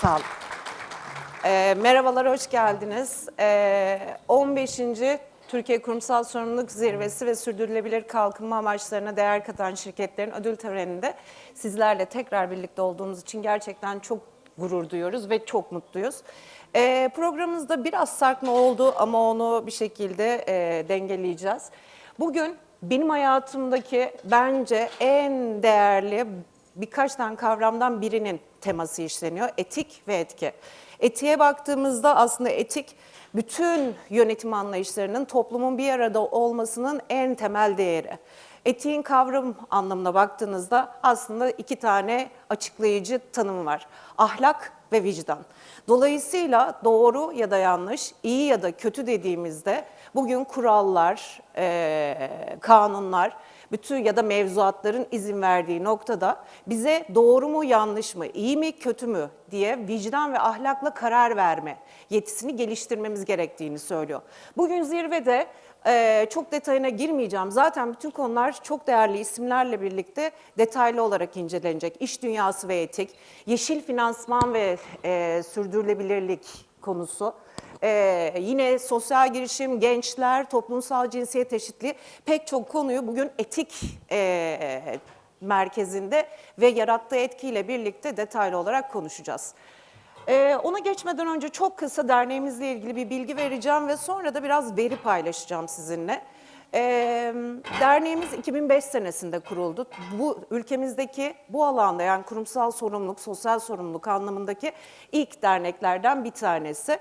Sağ olun. Ee, merhabalar, hoş geldiniz. Ee, 15. Türkiye Kurumsal Sorumluluk Zirvesi ve Sürdürülebilir Kalkınma Amaçlarına Değer Katan Şirketlerin ödül töreninde sizlerle tekrar birlikte olduğumuz için gerçekten çok gurur duyuyoruz ve çok mutluyuz. Ee, programımızda biraz sarkma oldu ama onu bir şekilde e, dengeleyeceğiz. Bugün benim hayatımdaki bence en değerli birkaç tane kavramdan birinin teması işleniyor. Etik ve etki. Etiğe baktığımızda aslında etik bütün yönetim anlayışlarının toplumun bir arada olmasının en temel değeri. Etiğin kavram anlamına baktığınızda aslında iki tane açıklayıcı tanım var. Ahlak ve vicdan. Dolayısıyla doğru ya da yanlış, iyi ya da kötü dediğimizde bugün kurallar, kanunlar, bütün ya da mevzuatların izin verdiği noktada bize doğru mu yanlış mı, iyi mi kötü mü diye vicdan ve ahlakla karar verme yetisini geliştirmemiz gerektiğini söylüyor. Bugün zirvede e, çok detayına girmeyeceğim. Zaten bütün konular çok değerli isimlerle birlikte detaylı olarak incelenecek. İş dünyası ve etik, yeşil finansman ve e, sürdürülebilirlik konusu. Ee, yine sosyal girişim, gençler, toplumsal cinsiyet eşitliği pek çok konuyu bugün etik e, merkezinde ve yarattığı etkiyle birlikte detaylı olarak konuşacağız. Ee, ona geçmeden önce çok kısa derneğimizle ilgili bir bilgi vereceğim ve sonra da biraz veri paylaşacağım sizinle. Ee, derneğimiz 2005 senesinde kuruldu. Bu ülkemizdeki bu alanda yani kurumsal sorumluluk, sosyal sorumluluk anlamındaki ilk derneklerden bir tanesi.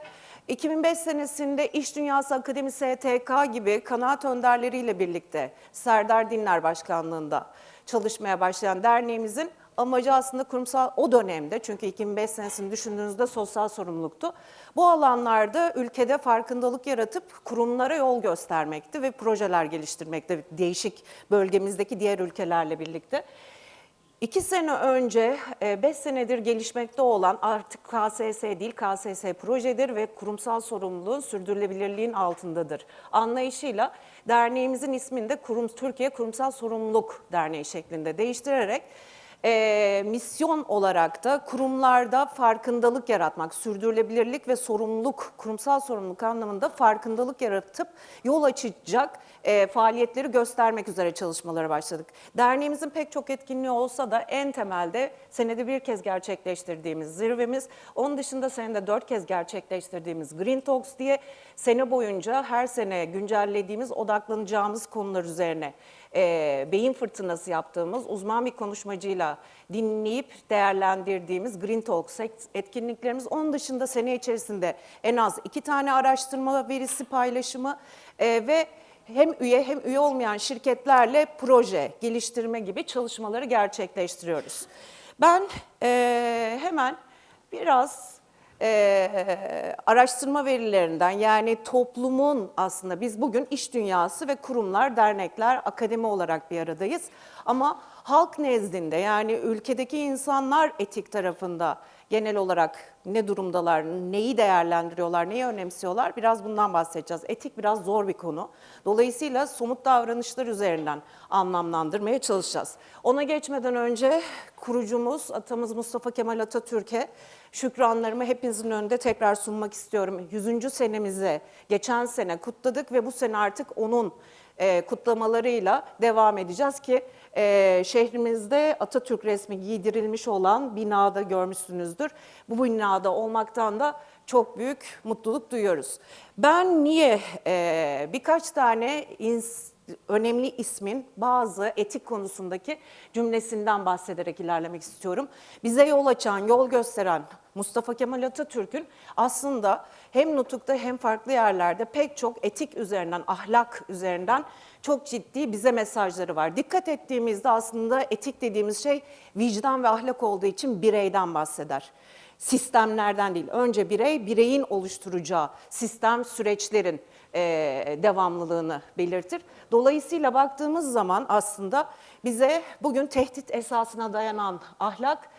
2005 senesinde İş Dünyası Akademi STK gibi kanaat önderleriyle birlikte Serdar Dinler Başkanlığında çalışmaya başlayan derneğimizin amacı aslında kurumsal o dönemde çünkü 2005 senesini düşündüğünüzde sosyal sorumluluktu. Bu alanlarda ülkede farkındalık yaratıp kurumlara yol göstermekti ve projeler geliştirmekti değişik bölgemizdeki diğer ülkelerle birlikte. İki sene önce, e, beş senedir gelişmekte olan artık KSS değil, KSS projedir ve kurumsal sorumluluğun sürdürülebilirliğin altındadır. Anlayışıyla derneğimizin ismini de Kurum, Türkiye Kurumsal Sorumluluk Derneği şeklinde değiştirerek e, misyon olarak da kurumlarda farkındalık yaratmak, sürdürülebilirlik ve sorumluluk, kurumsal sorumluluk anlamında farkındalık yaratıp yol açacak e, faaliyetleri göstermek üzere çalışmalara başladık. Derneğimizin pek çok etkinliği olsa da en temelde senede bir kez gerçekleştirdiğimiz zirvemiz, onun dışında senede dört kez gerçekleştirdiğimiz Green Talks diye sene boyunca her sene güncellediğimiz, odaklanacağımız konular üzerine e, beyin fırtınası yaptığımız uzman bir konuşmacıyla dinleyip değerlendirdiğimiz Green Talks etkinliklerimiz. Onun dışında sene içerisinde en az iki tane araştırma verisi paylaşımı e, ve hem üye hem üye olmayan şirketlerle proje geliştirme gibi çalışmaları gerçekleştiriyoruz. Ben e, hemen biraz e, araştırma verilerinden yani toplumun aslında biz bugün iş dünyası ve kurumlar, dernekler, akademi olarak bir aradayız. Ama halk nezdinde yani ülkedeki insanlar etik tarafında genel olarak ne durumdalar, neyi değerlendiriyorlar, neyi önemsiyorlar biraz bundan bahsedeceğiz. Etik biraz zor bir konu. Dolayısıyla somut davranışlar üzerinden anlamlandırmaya çalışacağız. Ona geçmeden önce kurucumuz, atamız Mustafa Kemal Atatürk'e şükranlarımı hepinizin önünde tekrar sunmak istiyorum. 100. senemizi geçen sene kutladık ve bu sene artık onun e, kutlamalarıyla devam edeceğiz ki e, şehrimizde Atatürk resmi giydirilmiş olan binada görmüşsünüzdür. Bu binada olmaktan da çok büyük mutluluk duyuyoruz. Ben niye e, birkaç tane ins önemli ismin bazı etik konusundaki cümlesinden bahsederek ilerlemek istiyorum. Bize yol açan, yol gösteren Mustafa Kemal Atatürk'ün aslında hem nutukta hem farklı yerlerde pek çok etik üzerinden, ahlak üzerinden çok ciddi bize mesajları var. Dikkat ettiğimizde aslında etik dediğimiz şey vicdan ve ahlak olduğu için bireyden bahseder sistemlerden değil. Önce birey, bireyin oluşturacağı sistem süreçlerin e, devamlılığını belirtir. Dolayısıyla baktığımız zaman aslında bize bugün tehdit esasına dayanan ahlak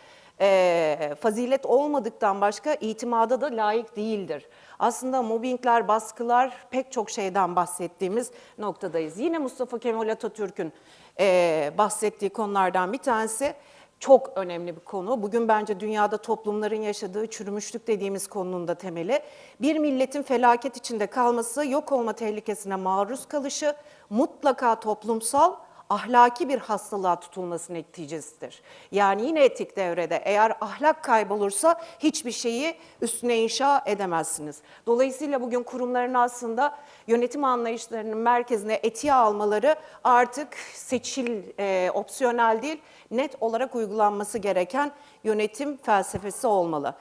e, fazilet olmadıktan başka itimada da layık değildir. Aslında mobbingler, baskılar pek çok şeyden bahsettiğimiz noktadayız. Yine Mustafa Kemal Atatürk'ün e, bahsettiği konulardan bir tanesi çok önemli bir konu. Bugün bence dünyada toplumların yaşadığı çürümüşlük dediğimiz konunun da temeli. Bir milletin felaket içinde kalması, yok olma tehlikesine maruz kalışı mutlaka toplumsal ahlaki bir hastalığa tutulması neticesidir. Yani yine etik devrede eğer ahlak kaybolursa hiçbir şeyi üstüne inşa edemezsiniz. Dolayısıyla bugün kurumların aslında yönetim anlayışlarının merkezine etiği almaları artık seçil, e, opsiyonel değil, net olarak uygulanması gereken yönetim felsefesi olmalı.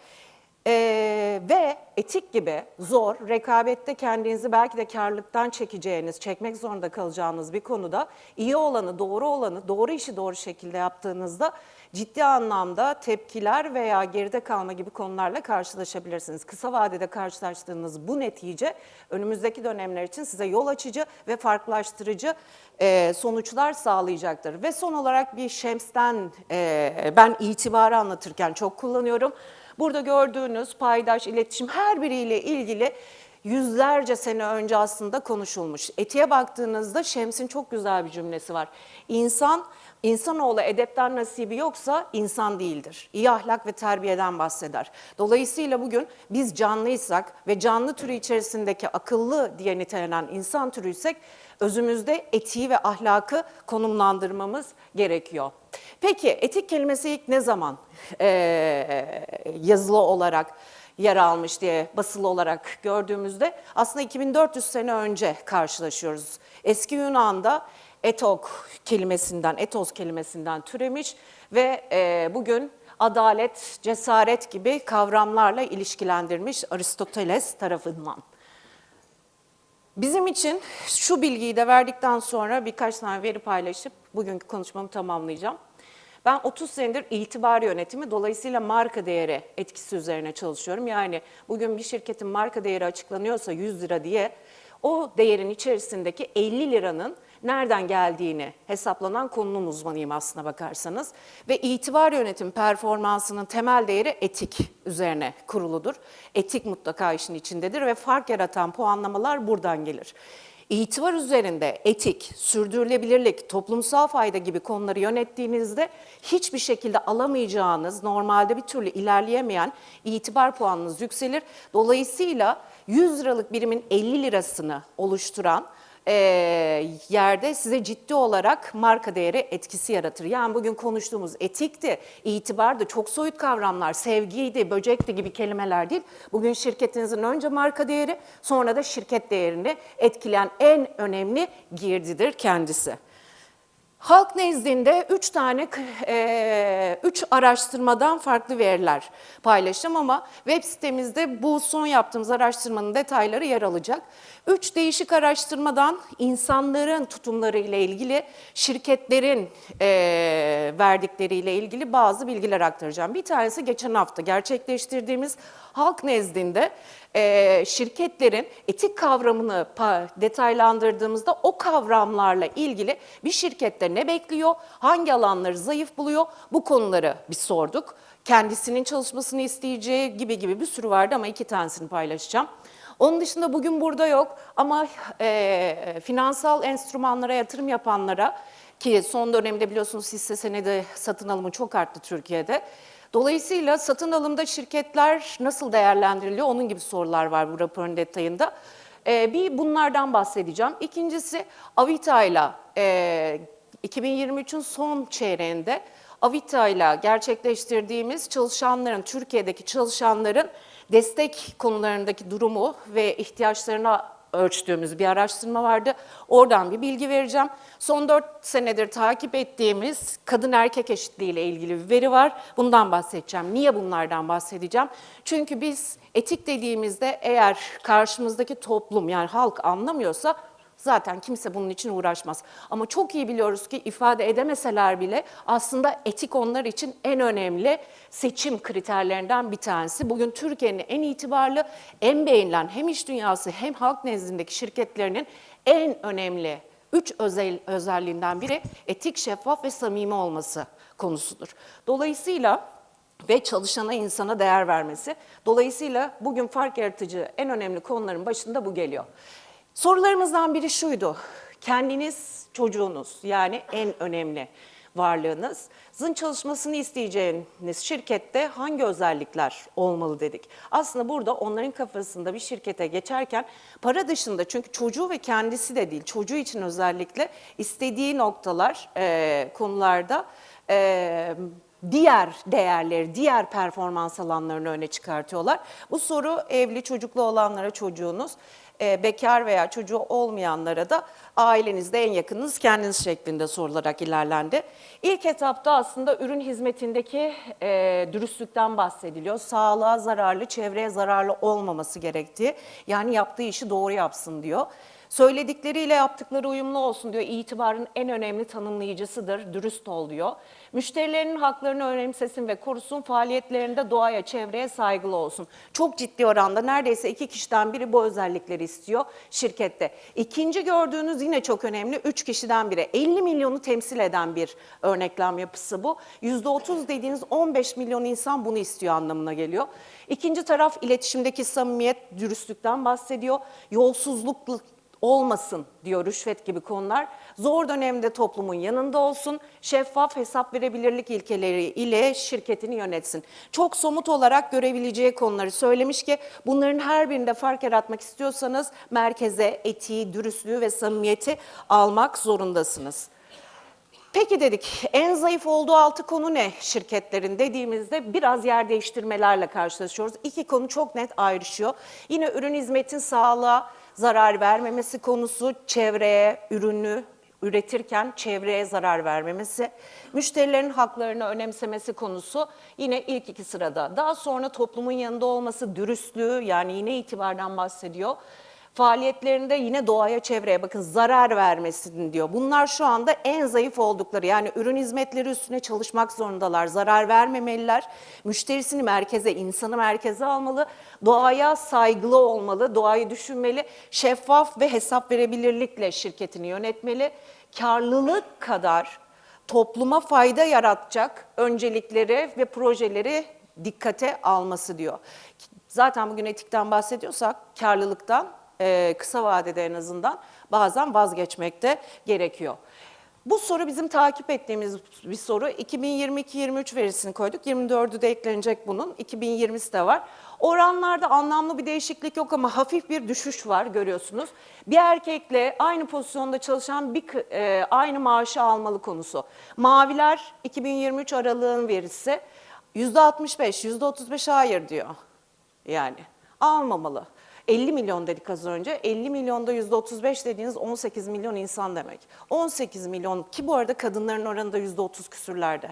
Ee, ve etik gibi zor, rekabette kendinizi belki de karlılıktan çekeceğiniz, çekmek zorunda kalacağınız bir konuda iyi olanı, doğru olanı, doğru işi doğru şekilde yaptığınızda ciddi anlamda tepkiler veya geride kalma gibi konularla karşılaşabilirsiniz. Kısa vadede karşılaştığınız bu netice önümüzdeki dönemler için size yol açıcı ve farklılaştırıcı e, sonuçlar sağlayacaktır. Ve son olarak bir Şems'ten e, ben itibarı anlatırken çok kullanıyorum. Burada gördüğünüz paydaş, iletişim her biriyle ilgili yüzlerce sene önce aslında konuşulmuş. Etiğe baktığınızda Şems'in çok güzel bir cümlesi var. İnsan, insanoğlu edepten nasibi yoksa insan değildir. İyi ahlak ve terbiyeden bahseder. Dolayısıyla bugün biz canlıysak ve canlı türü içerisindeki akıllı diye nitelenen insan türüysek özümüzde etiği ve ahlakı konumlandırmamız gerekiyor. Peki etik kelimesi ilk ne zaman eee, yazılı olarak yer almış diye basılı olarak gördüğümüzde aslında 2400 sene önce karşılaşıyoruz. Eski Yunan'da etok kelimesinden, etos kelimesinden türemiş ve eee, bugün adalet, cesaret gibi kavramlarla ilişkilendirmiş Aristoteles tarafından. Bizim için şu bilgiyi de verdikten sonra birkaç tane veri paylaşıp bugünkü konuşmamı tamamlayacağım. Ben 30 senedir itibar yönetimi dolayısıyla marka değeri etkisi üzerine çalışıyorum. Yani bugün bir şirketin marka değeri açıklanıyorsa 100 lira diye o değerin içerisindeki 50 liranın nereden geldiğini hesaplanan konunun uzmanıyım aslına bakarsanız. Ve itibar yönetim performansının temel değeri etik üzerine kuruludur. Etik mutlaka işin içindedir ve fark yaratan puanlamalar buradan gelir. İtibar üzerinde etik, sürdürülebilirlik, toplumsal fayda gibi konuları yönettiğinizde hiçbir şekilde alamayacağınız, normalde bir türlü ilerleyemeyen itibar puanınız yükselir. Dolayısıyla 100 liralık birimin 50 lirasını oluşturan e, yerde size ciddi olarak marka değeri etkisi yaratır. Yani bugün konuştuğumuz etikti, itibar da çok soyut kavramlar, sevgiydi, böcekti gibi kelimeler değil. Bugün şirketinizin önce marka değeri, sonra da şirket değerini etkileyen en önemli girdidir kendisi. Halk nezdinde üç tane, e, üç araştırmadan farklı veriler paylaştım ama web sitemizde bu son yaptığımız araştırmanın detayları yer alacak. Üç değişik araştırmadan insanların tutumları ile ilgili, şirketlerin e, verdikleriyle ilgili bazı bilgiler aktaracağım. Bir tanesi geçen hafta gerçekleştirdiğimiz halk nezdinde e, şirketlerin etik kavramını detaylandırdığımızda o kavramlarla ilgili bir şirkette ne bekliyor, hangi alanları zayıf buluyor bu konuları bir sorduk. Kendisinin çalışmasını isteyeceği gibi gibi bir sürü vardı ama iki tanesini paylaşacağım. Onun dışında bugün burada yok ama e, finansal enstrümanlara yatırım yapanlara ki son dönemde biliyorsunuz hisse senedi satın alımı çok arttı Türkiye'de. Dolayısıyla satın alımda şirketler nasıl değerlendiriliyor onun gibi sorular var bu raporun detayında. Ee, bir bunlardan bahsedeceğim. İkincisi Avita ile e, 2023'ün son çeyreğinde Avita ile gerçekleştirdiğimiz çalışanların, Türkiye'deki çalışanların destek konularındaki durumu ve ihtiyaçlarına ölçtüğümüz bir araştırma vardı. Oradan bir bilgi vereceğim. Son 4 senedir takip ettiğimiz kadın erkek eşitliği ile ilgili bir veri var. Bundan bahsedeceğim. Niye bunlardan bahsedeceğim? Çünkü biz etik dediğimizde eğer karşımızdaki toplum yani halk anlamıyorsa Zaten kimse bunun için uğraşmaz. Ama çok iyi biliyoruz ki ifade edemeseler bile aslında etik onlar için en önemli seçim kriterlerinden bir tanesi. Bugün Türkiye'nin en itibarlı, en beğenilen hem iş dünyası hem halk nezdindeki şirketlerinin en önemli üç özel, özelliğinden biri etik, şeffaf ve samimi olması konusudur. Dolayısıyla ve çalışana insana değer vermesi. Dolayısıyla bugün fark yaratıcı en önemli konuların başında bu geliyor. Sorularımızdan biri şuydu. Kendiniz, çocuğunuz yani en önemli. varlığınız. Sizin çalışmasını isteyeceğiniz şirkette hangi özellikler olmalı dedik. Aslında burada onların kafasında bir şirkete geçerken para dışında çünkü çocuğu ve kendisi de değil çocuğu için özellikle istediği noktalar e, konularda e, diğer değerleri, diğer performans alanlarını öne çıkartıyorlar. Bu soru evli çocuklu olanlara çocuğunuz, e, bekar veya çocuğu olmayanlara da ailenizde en yakınınız kendiniz şeklinde sorularak ilerlendi. İlk etapta aslında ürün hizmetindeki e, dürüstlükten bahsediliyor. Sağlığa zararlı, çevreye zararlı olmaması gerektiği, yani yaptığı işi doğru yapsın diyor. Söyledikleriyle yaptıkları uyumlu olsun diyor. İtibarın en önemli tanımlayıcısıdır. Dürüst ol diyor. Müşterilerinin haklarını önemsesin ve korusun. Faaliyetlerinde doğaya, çevreye saygılı olsun. Çok ciddi oranda neredeyse iki kişiden biri bu özellikleri istiyor şirkette. İkinci gördüğünüz yine çok önemli. Üç kişiden biri. 50 milyonu temsil eden bir örneklem yapısı bu. %30 dediğiniz 15 milyon insan bunu istiyor anlamına geliyor. İkinci taraf iletişimdeki samimiyet, dürüstlükten bahsediyor. Yolsuzluk olmasın diyor rüşvet gibi konular. Zor dönemde toplumun yanında olsun, şeffaf hesap verebilirlik ilkeleri ile şirketini yönetsin. Çok somut olarak görebileceği konuları söylemiş ki bunların her birinde fark yaratmak istiyorsanız merkeze etiği, dürüstlüğü ve samimiyeti almak zorundasınız. Peki dedik en zayıf olduğu altı konu ne şirketlerin dediğimizde biraz yer değiştirmelerle karşılaşıyoruz. İki konu çok net ayrışıyor. Yine ürün hizmetin sağlığa zarar vermemesi konusu, çevreye ürünü üretirken çevreye zarar vermemesi, müşterilerin haklarını önemsemesi konusu yine ilk iki sırada. Daha sonra toplumun yanında olması, dürüstlüğü yani yine itibardan bahsediyor faaliyetlerinde yine doğaya, çevreye bakın zarar vermesin diyor. Bunlar şu anda en zayıf oldukları yani ürün hizmetleri üstüne çalışmak zorundalar. Zarar vermemeliler. Müşterisini merkeze, insanı merkeze almalı. Doğaya saygılı olmalı, doğayı düşünmeli. Şeffaf ve hesap verebilirlikle şirketini yönetmeli. Karlılık kadar topluma fayda yaratacak öncelikleri ve projeleri dikkate alması diyor. Zaten bugün etikten bahsediyorsak karlılıktan e, kısa vadede en azından bazen vazgeçmekte gerekiyor. Bu soru bizim takip ettiğimiz bir soru. 2022-23 verisini koyduk. 24'ü de eklenecek bunun. 2020'si de var. Oranlarda anlamlı bir değişiklik yok ama hafif bir düşüş var görüyorsunuz. Bir erkekle aynı pozisyonda çalışan bir e, aynı maaşı almalı konusu. Maviler 2023 aralığın verisi %65, %35 hayır diyor. Yani almamalı. 50 milyon dedik az önce. 50 milyonda %35 dediğiniz 18 milyon insan demek. 18 milyon ki bu arada kadınların oranı da %30 küsürlerde.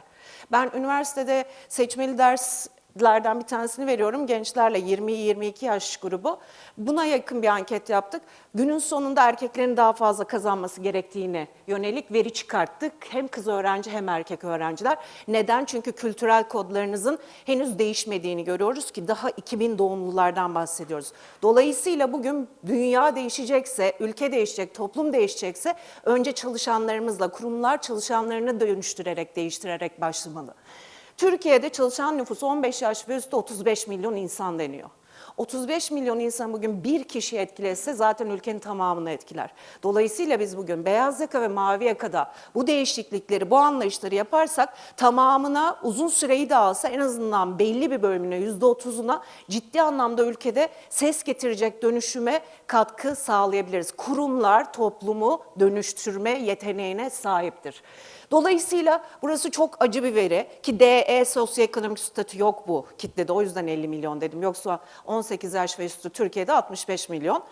Ben üniversitede seçmeli ders lerden bir tanesini veriyorum gençlerle 20-22 yaş grubu. Buna yakın bir anket yaptık. Günün sonunda erkeklerin daha fazla kazanması gerektiğine yönelik veri çıkarttık. Hem kız öğrenci hem erkek öğrenciler. Neden? Çünkü kültürel kodlarınızın henüz değişmediğini görüyoruz ki daha 2000 doğumlulardan bahsediyoruz. Dolayısıyla bugün dünya değişecekse, ülke değişecek, toplum değişecekse önce çalışanlarımızla, kurumlar çalışanlarını dönüştürerek, değiştirerek başlamalı. Türkiye'de çalışan nüfus 15 yaş ve üstü 35 milyon insan deniyor. 35 milyon insan bugün bir kişi etkilese zaten ülkenin tamamını etkiler. Dolayısıyla biz bugün beyaz yaka ve mavi yakada bu değişiklikleri, bu anlayışları yaparsak tamamına uzun süreyi de alsa en azından belli bir bölümüne %30'una ciddi anlamda ülkede ses getirecek dönüşüme katkı sağlayabiliriz. Kurumlar toplumu dönüştürme yeteneğine sahiptir. Dolayısıyla burası çok acı bir veri ki DE sosyoekonomik statü yok bu kitlede o yüzden 50 milyon dedim. Yoksa 18 yaş ve üstü Türkiye'de 65 milyon.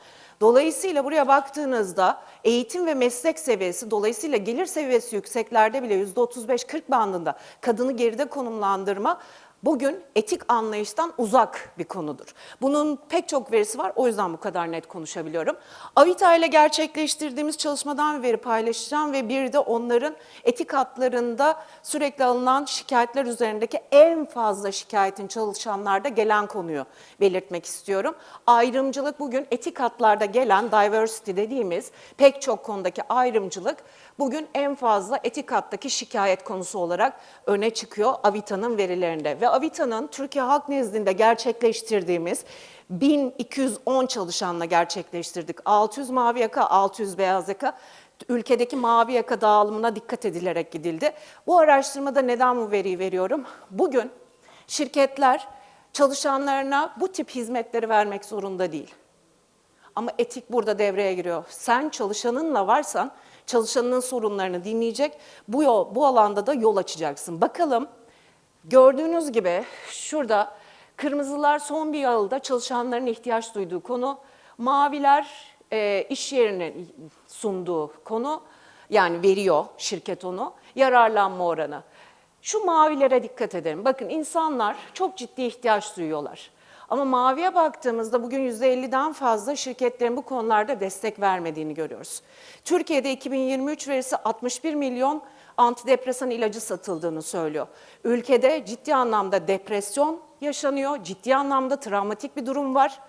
Dolayısıyla buraya baktığınızda eğitim ve meslek seviyesi dolayısıyla gelir seviyesi yükseklerde bile %35-40 bandında kadını geride konumlandırma bugün etik anlayıştan uzak bir konudur. Bunun pek çok verisi var o yüzden bu kadar net konuşabiliyorum. Avita ile gerçekleştirdiğimiz çalışmadan veri paylaşacağım ve bir de onların etik hatlarında sürekli alınan şikayetler üzerindeki en fazla şikayetin çalışanlarda gelen konuyu belirtmek istiyorum. Ayrımcılık bugün etik hatlarda gelen diversity dediğimiz pek çok konudaki ayrımcılık bugün en fazla etik hattaki şikayet konusu olarak öne çıkıyor Avita'nın verilerinde. Ve Avita'nın Türkiye halk nezdinde gerçekleştirdiğimiz 1210 çalışanla gerçekleştirdik. 600 mavi yaka, 600 beyaz yaka. ülkedeki mavi yaka dağılımına dikkat edilerek gidildi. Bu araştırmada neden bu veriyi veriyorum? Bugün şirketler çalışanlarına bu tip hizmetleri vermek zorunda değil. Ama etik burada devreye giriyor. Sen çalışanınla varsan çalışanının sorunlarını dinleyecek, bu yol, bu alanda da yol açacaksın. Bakalım gördüğünüz gibi şurada kırmızılar son bir yılda çalışanların ihtiyaç duyduğu konu, maviler e, iş yerinin sunduğu konu, yani veriyor şirket onu, yararlanma oranı. Şu mavilere dikkat edelim. Bakın insanlar çok ciddi ihtiyaç duyuyorlar. Ama maviye baktığımızda bugün %50'den fazla şirketlerin bu konularda destek vermediğini görüyoruz. Türkiye'de 2023 verisi 61 milyon antidepresan ilacı satıldığını söylüyor. Ülkede ciddi anlamda depresyon yaşanıyor, ciddi anlamda travmatik bir durum var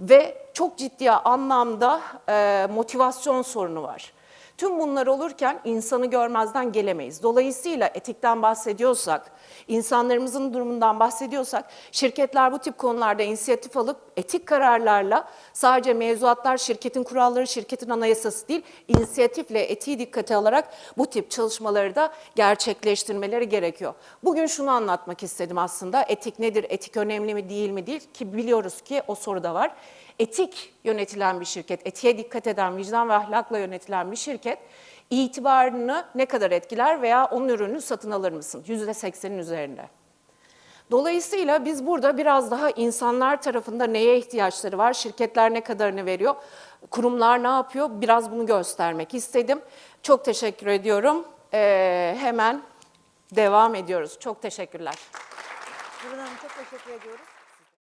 ve çok ciddi anlamda e, motivasyon sorunu var. Tüm bunlar olurken insanı görmezden gelemeyiz. Dolayısıyla etikten bahsediyorsak, insanlarımızın durumundan bahsediyorsak, şirketler bu tip konularda inisiyatif alıp etik kararlarla sadece mevzuatlar, şirketin kuralları, şirketin anayasası değil, inisiyatifle etiği dikkate alarak bu tip çalışmaları da gerçekleştirmeleri gerekiyor. Bugün şunu anlatmak istedim aslında. Etik nedir? Etik önemli mi değil mi değil ki biliyoruz ki o soru da var etik yönetilen bir şirket, etiğe dikkat eden, vicdan ve ahlakla yönetilen bir şirket itibarını ne kadar etkiler veya onun ürünü satın alır mısın? %80'in üzerinde. Dolayısıyla biz burada biraz daha insanlar tarafında neye ihtiyaçları var, şirketler ne kadarını veriyor, kurumlar ne yapıyor biraz bunu göstermek istedim. Çok teşekkür ediyorum. Ee, hemen devam ediyoruz. Çok teşekkürler. Hanım çok teşekkür ediyoruz.